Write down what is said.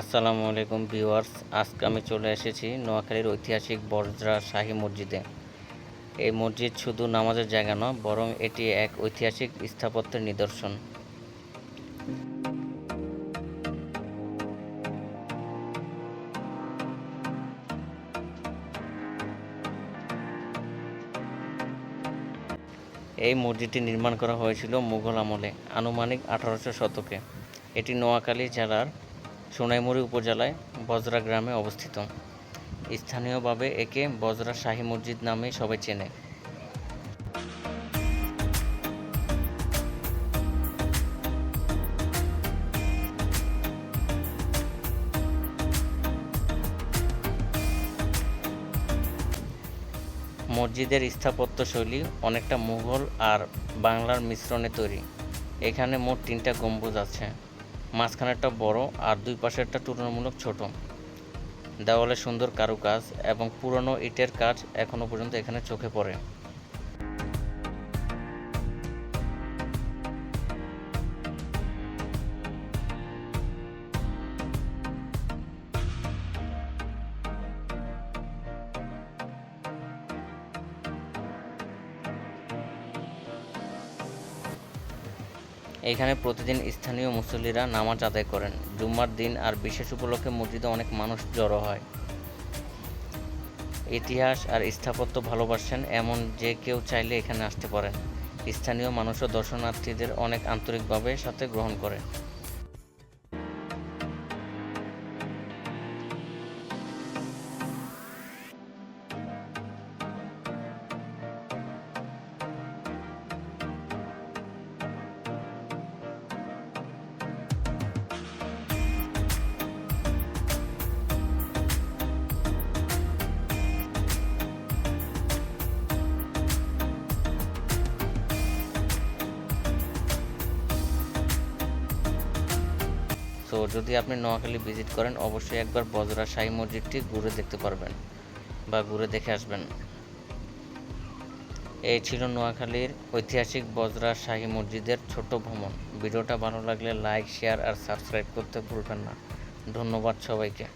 আসসালামু আলাইকুম ভিউয়ার্স, আজকে আমি চলে এসেছি নোয়াখালীর ঐতিহাসিক বজরা শাহী মসজিদে। এই মসজিদ শুধু নামাজের জায়গা নয়, বরং এটি এক ঐতিহাসিক স্থাপত্যের নিদর্শন। এই মসজিদটি নির্মাণ করা হয়েছিল মুঘল আমলে, আনুমানিক আঠারোশো শতকে। এটি নোয়াখালী জেলার সোনাইমুড়ি উপজেলায় বজরা গ্রামে অবস্থিত। স্থানীয়ভাবে একে বজরা শাহী মসজিদ নামেই সবাই চেনে। মসজিদের স্থাপত্যশৈলী অনেকটা মুঘল আর বাংলার মিশ্রণে তৈরি। এখানে মোট তিনটা গম্বুজ আছে। মাঝখানেরটা বড় আর দুই পাশেরটা তুলনামূলক ছোট। দেওয়ালে সুন্দর কারুকাজ এবং পুরনো ইটের কাজ এখনও পর্যন্ত এখানে চোখে পড়ে। এখানে প্রতিদিন স্থানীয় মুসল্লিরা নামাজ আদায় করেন। জুম্মার দিন আর বিশেষ উপলক্ষে মসজিদে অনেক মানুষ জড়ো হয়। ইতিহাস আর স্থাপত্য ভালোবাসেন এমন যে কেউ চাইলে এখানে আসতে পারেন। স্থানীয় মানুষও দর্শনার্থীদের অনেক আন্তরিকভাবে সাথে গ্রহণ করে। তো যদি আপনি নোয়াখালী ভিজিট করেন, অবশ্যই একবার বজরা শাহী মসজিদটি ঘুরে দেখতে পারবেন বা ঘুরে দেখে আসবেন। এই ছিল নোয়াখালীর ঐতিহাসিক বজরা শাহী মসজিদের ছোট ভ্রমণ ভিডিওটা ভালো লাগলে লাইক শেয়ার আর সাবস্ক্রাইব করতে ভুলবেন না। ধন্যবাদ সবাইকে।